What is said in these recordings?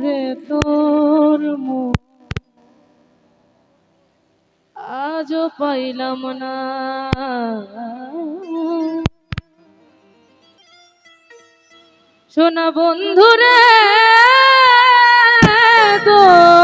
বন্ধুরে তোর মুখ। আজও পাইলাম না। শোনা বন্ধুরে তোর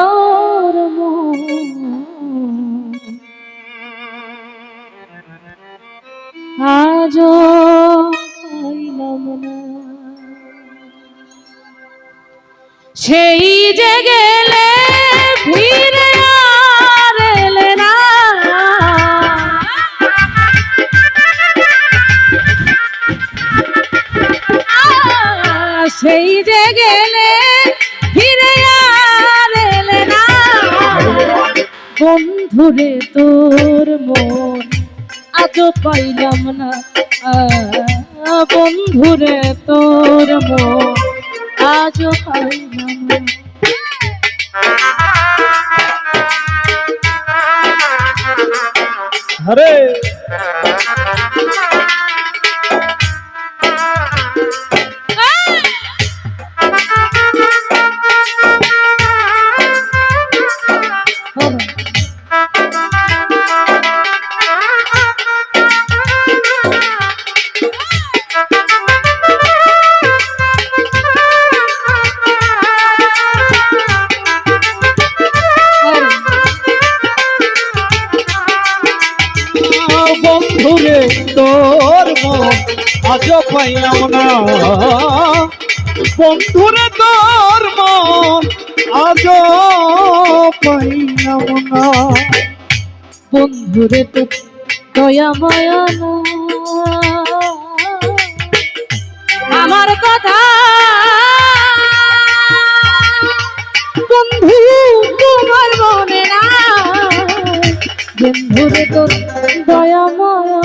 সেই যে গেলে ফিরে না। সেই যে গেলে ফিরে আর এলে বন্ধুরে, তোর মন আজও পাইলাম না। বন্ধুরে, তোর মন আজও পাইলাম না হরে। তোর আজ পাইলাম না। বন্ধুরে তোর মন আজ পাইলাম না। বন্ধুরে তো দয়া মায়া আমার কথা বন্ধু তোমার মনে না বন্ধুরে তো দয়া মায়া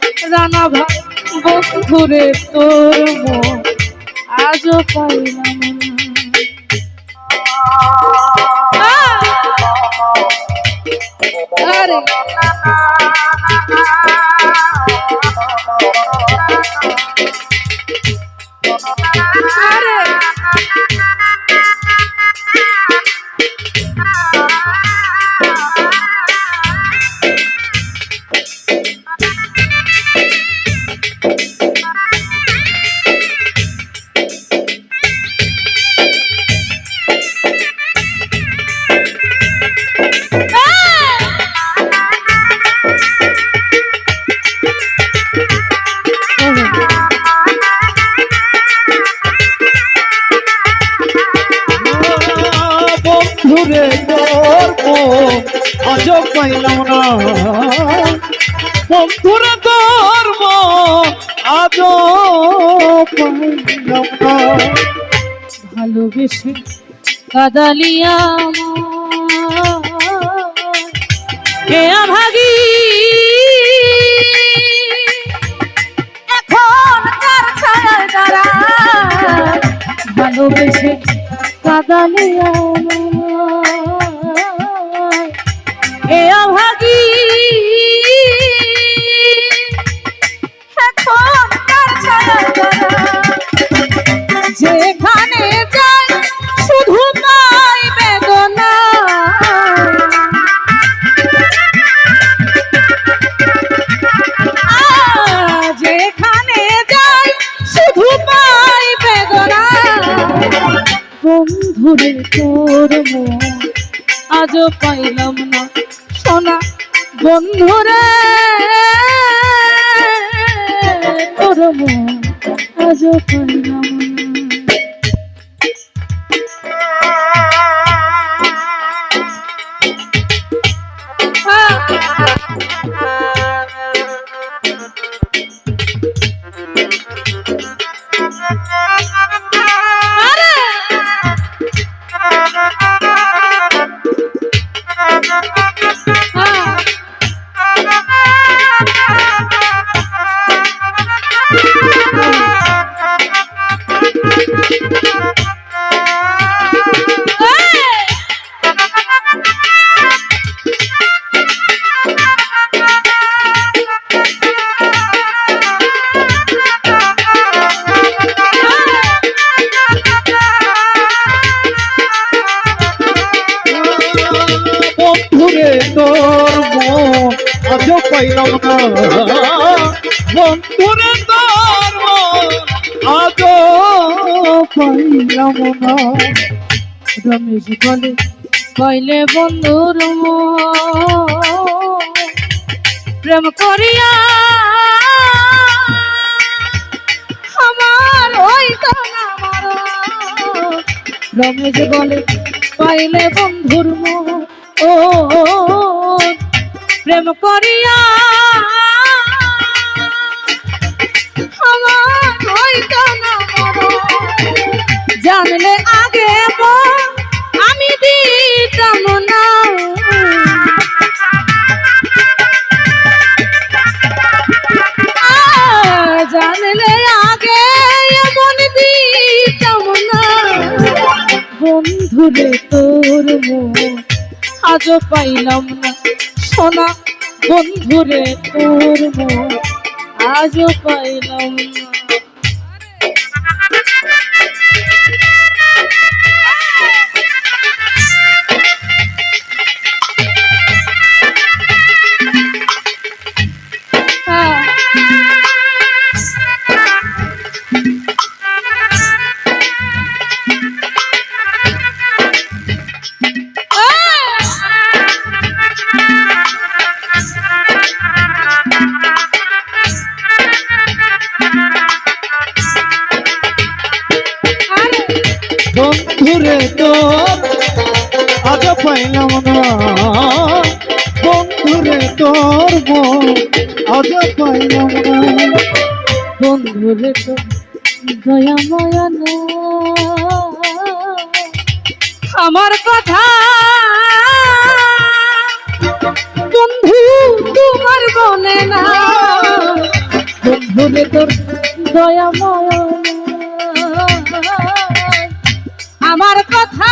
রানা ভাই বন্ধুরে তোর মন আজও পাইলাম না। আজ পাইলাম না। বন্ধুরে তোর মন আজ পাইলাম না। ভালোবেসে কাদালিয়া কে ভাগি এখন কার ছায়ায় দাঁড়া ভালোবেসে কাদালিয়া হে অভাগী যেখানে যাই, শুধু যেখানে যাই, শুধু পাই বেদনা। বন্ধুরে তোর আজও পাইলাম না সোনা বন্ধুরে। তোর আজ আজও পাইলাম না। বন্ধুরে তোর আজও পাইলাম না। রমেশ বলে, কইলে বন্ধুর প্রেম করিয়া আমার ওই রমেশ বলে পাইলে বন্ধুর ও প্রেম করিয়া জানলে আগে আমি দিতাম না। জানলে আগে এমন দিতাম না। বন্ধুরে তোর মন, আজও পাইলাম না সোনা। বন্ধুরে তোর আজও পাইলাম বন্ধুরে তোর মন আজও পাইলাম না। বন্ধুরে দয়া মায়া না। আমার কথা, বন্ধু তোমার বনে না। বন্ধুরে তোর দয়া মায়া আমার কথা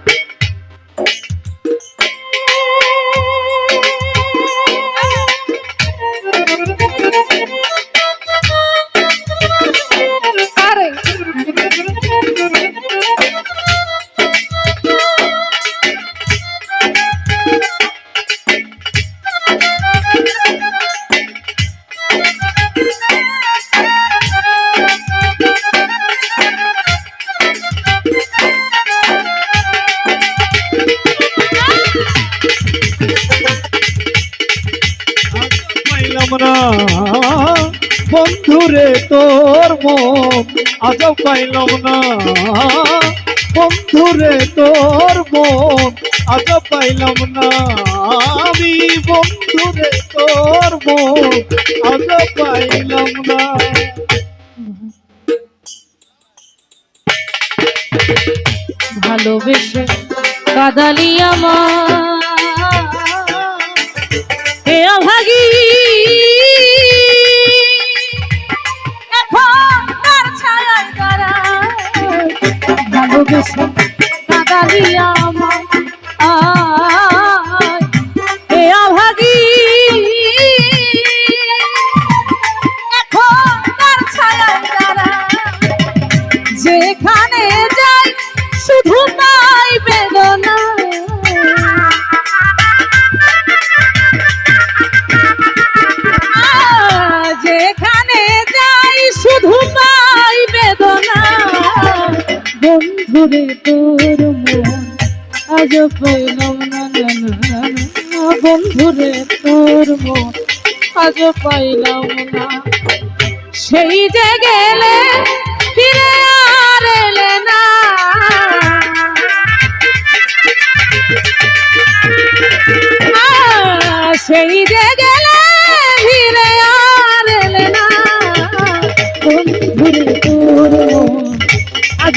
বন্ধুরে তোর মন আজও পাইলাম না। বন্ধুরে তোর মন আজও পাইলাম না। আমি বন্ধুরে তোর মন আজও পাইলাম না। ভালোবেসে কাদালি আমার। হে অভাগী দেশে এখন যেখানে যাই শুধু পাই বেদনা। যেখানে যাই শুধু বন্ধুরে তোর মন, আজ পাইলাম না না না বন্ধুরে তোর মন, আজ পাইলাম না। সেই যে গেলে ফিরে আর না।